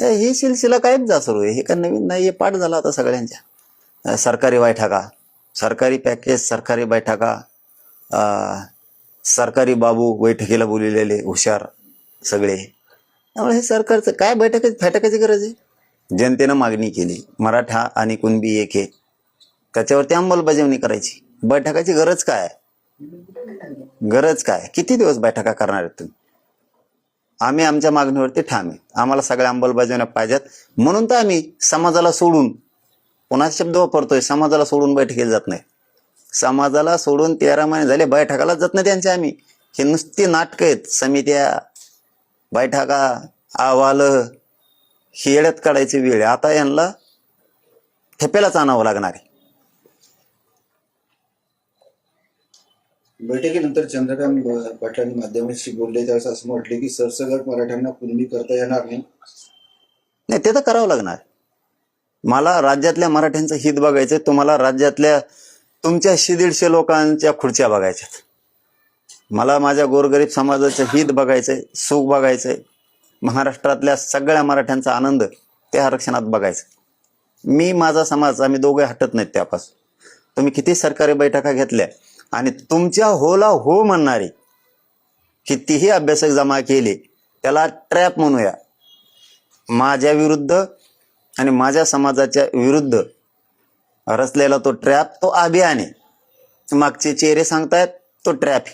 ए, ही सिलसिला कायम जा सुरू. आहे हे का नवीन नाही हे पाठ झाला आता सगळ्यांच्या. सरकारी बैठका. सरकारी पॅकेज सरकारी बैठका. सरकारी बाबू बैठकीला बोललेले हुशार सगळे. त्यामुळे हे सरकारचं काय बैठक फॅटकाची गरज आहे? जनतेनं मागणी केली. मराठा आणि कुणबी एक आहे. त्याच्यावरती अंमलबजावणी करायची. बैठकाची गरज काय? गरज काय? किती दिवस बैठका करणार आहेत तुम्ही? आम्ही आमच्या मागणीवरती ठाम आहे. आम्हाला सगळ्या अंमलबजावण्या पाहिजेत. म्हणून तर आम्ही समाजाला सोडून पुन्हा शब्द वापरतोय? समाजाला सोडून बैठकीला जात नाही. समाजाला सोडून तेरा महिने झाले बैठकाला जात नाही त्यांचे आम्ही. हे नुसती नाटकं आहेत. समित्या बैठका अहवाल हे काढायची वेळ आहे. आता यांना ठेपेलाच आणावं लागणार आहे. बैठकीनंतर चंद्रकांत पाटलांनी माध्यमांशी बोलले. त्यावेळेस असं म्हटले की सरसगट मराठ्यांना कुणबी करता येणार नाही? नाही ते तर करावं लागणार. मला राज्यातल्या मराठ्यांचं हित बघायचं तुम्हाला राज्यातल्या तुमच्या दीडशे लोकांच्या खुर्च्या बघायच्यात. मला माझ्या गोरगरीब समाजाचं हित बघायचंय सुख बघायचंय. महाराष्ट्रातल्या सगळ्या मराठ्यांचा आनंद त्या आरक्षणात बघायचा. मी माझा समाज आम्ही दोघे हटत नाहीत त्यापासून. तुम्ही किती सरकारी बैठका घेतल्या आणि तुमच्या होला हो म्हणणारे कितीही अभ्यासक जमा केले त्याला ट्रॅप म्हणूया. माझ्या विरुद्ध आणि माझ्या समाजाच्या विरुद्ध रचलेला तो ट्रॅप तो अभियान आहे. मागचे चेहरे सांगतायत तो ट्रॅप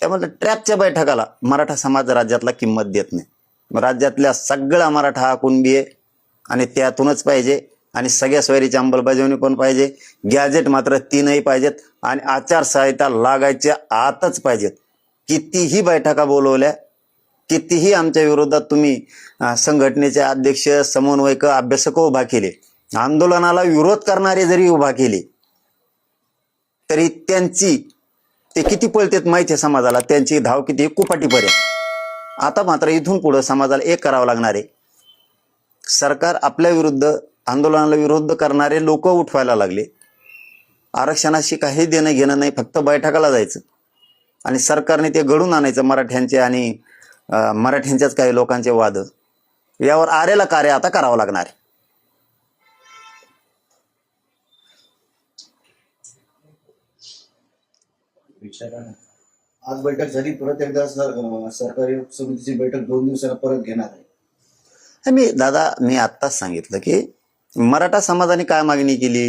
त्यामुळे ट्रॅपच्या बैठकाला मराठा समाज राज्यातला किंमत देत नाही. राज्यातल्या सगळा मराठा हा कुणबी आहे आणि त्यातूनच पाहिजे आणि सगळ्या सोयरीची अंमलबजावणी पण पाहिजे. गॅजेट मात्र तीनही पाहिजेत. आणि आचारसंहिता लागायच्या आतच पाहिजेत. कितीही बैठका बोलवल्या कितीही आमच्या विरोधात तुम्ही संघटनेचे अध्यक्ष समन्वयक अभ्यासक उभा केले आंदोलनाला विरोध करणारे जरी उभा केले तरी त्यांची ते किती पळतेत माहिती आहे समाजाला? त्यांची धाव किती कुपाटीपर्यंत. आता मात्र इथून पुढं समाजाला एक करावं लागणार आहे. सरकार आपल्या विरुद्ध आंदोलनाला विरोध करणारे लोक उठवायला लागले. आरक्षणाशी काही देणं घेणं नाही फक्त बैठकाला जायचं. आणि सरकारने ते घडून आणायचं मराठ्यांचे आणि मराठ्यांच्याच काही लोकांचे वाद. यावर आरेला कार्य आता करावं लागणार आहे. आज बैठक झाली परत एकदा सरकारी समितीची बैठक दोन दिवसाला परत घेणार आहे. मी दादा मी आत्ताच सांगितलं की मराठा समाजाने काय मागणी केली?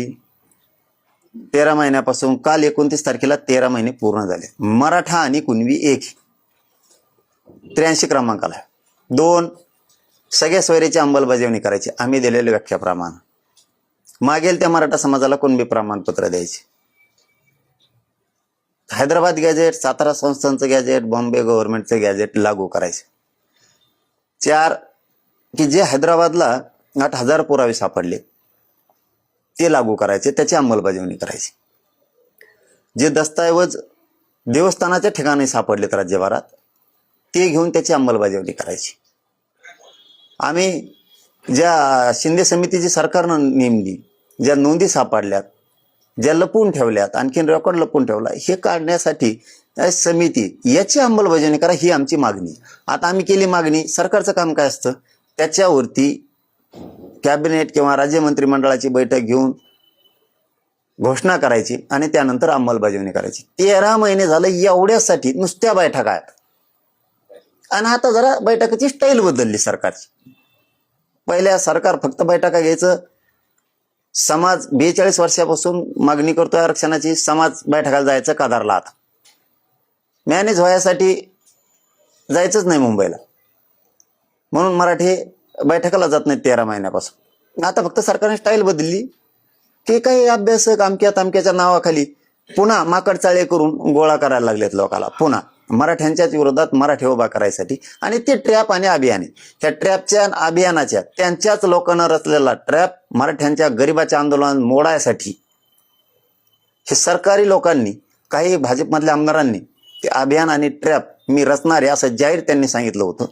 तेरा महिन्यापासून काल एकोणतीस तारखेला तेरा महिने पूर्ण झाले. मराठा आणि कुणवी एक. त्र्याऐंशी क्रमांकाला. दोन सगळ्या सोयरीची अंमलबजावणी करायची. आम्ही दिलेल्या व्याख्याप्रमाणे. मागेल त्या मराठा समाजाला कुणबी प्रमाणपत्र द्यायचे. हैदराबाद गॅजेट सातारा संस्थांचं गॅजेट बॉम्बे गव्हर्नमेंटचं गॅजेट लागू करायचे. चार की जे हैदराबादला आठ हजार पुरावे सापडले. ते लागू करायचे त्याची अंमलबजावणी करायची. जे दस्तऐवज देवस्थानाच्या ठिकाणी सापडलेत राज्यभरात ते घेऊन त्याची अंमलबजावणी करायची. आम्ही ज्या शिंदे समितीची सरकारनं नेमली ज्या नोंदी सापडल्यात ज्या लपवून ठेवल्यात आणखीन रेकॉर्ड लपवून ठेवला हे काढण्यासाठी समिती याची अंमलबजावणी करा ही आमची मागणी. आता आम्ही केली मागणी सरकारचं काम काय असतं? त्याच्यावरती कॅबिनेट किंवा राज्य मंत्रिमंडळाची बैठक घेऊन घोषणा करायची आणि त्यानंतर अंमलबजावणी करायची. तेरा महिने झालं एवढ्यासाठी नुसत्या बैठका आहेत. आणि आता जरा बैठकाची स्टाईल बदलली सरकारची. पहिल्या सरकार फक्त बैठका घ्यायचं समाज बेचाळीस वर्षापासून मागणी करतो आरक्षणाची समाज बैठकाला जायचं कादारला आता. मॅनेज व्हायसाठी जायचंच नाही मुंबईला. म्हणून मराठी बैठकाला जात नाहीत तेरा महिन्यापासून. आता फक्त सरकारने स्टाईल बदलली. की काही अभ्यासक अमक्या तमक्याच्या नावाखाली पुन्हा माकडचाळे करून गोळा करायला लागलेत लोकाला. पुन्हा. मराठ्यांच्याच विरोधात मराठी उभा करायसाठी. आणि ते ट्रॅप आणि अभियान त्या ट्रॅपच्या अभियानाच्या त्यांच्याच लोकांना रचलेला ट्रॅप मराठ्यांच्या गरिबाच्या आंदोलन मोडायसाठी हे सरकारी लोकांनी काही भाजपमधल्या आमदारांनी ते अभियान आणि ट्रॅप मी रचणार आहे असं जाहीर त्यांनी सांगितलं होतं.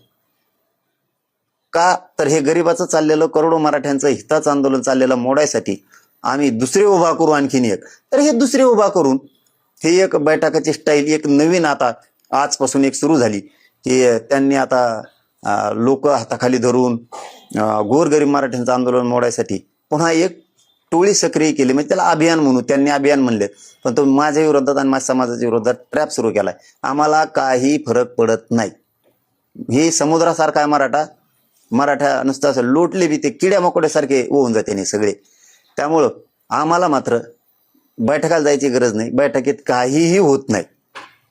का? तर हे गरिबाचं चाललेलं करोडो मराठ्यांचं हिताचं आंदोलन चाललेलं मोडायसाठी आम्ही दुसरे उभा करू आणखीन एक. तर हे दुसरे उभा करून हे एक बैठकाची स्टाईल एक नवीन आता आजपासून एक सुरू झाली. की त्यांनी आता लोक हाताखाली धरून गोरगरीब मराठ्यांचं आंदोलन मोडायसाठी पुन्हा एक टोळी सक्रिय केली. म्हणजे त्याला अभियान म्हणू त्यांनी अभियान म्हणले. पण तो माझ्या विरोधात आणि माझ्या समाजाच्या विरोधात ट्रॅप सुरू केलाय. आम्हाला काही फरक पडत नाही. हे समुद्रासारखा आहे मराठा. मराठा नुसतं असं लोटले बी ते किड्या मकोड्यासारखे होऊन जाते नाही सगळे. त्यामुळं आम्हाला मात्र बैठकाला जायची गरज नाही. बैठकीत काहीही होत नाही.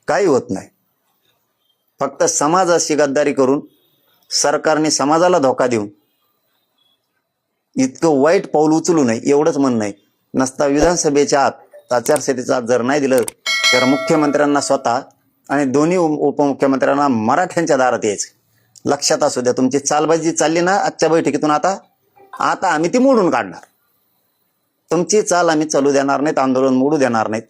काही होत नाही. फक्त समाजाशी गद्दारी करून सरकारने समाजाला धोका देऊन इतकं वाईट पाऊल उचलू नये एवढंच म्हणणं आहे. नसता विधानसभेच्या आत आचारसंहितेचा आत जर नाही दिलं तर मुख्यमंत्र्यांना स्वतः आणि दोन्ही उपमुख्यमंत्र्यांना मराठ्यांच्या दारात यायचं. लक्षात असू द्या तुमची चालबाजी चालली ना आजच्या बैठकीतून आता. आता आम्ही ती मोडून काढणार. तुमची चाल आम्ही चालू देणार नाहीत आंदोलन मोडू देणार नाहीत.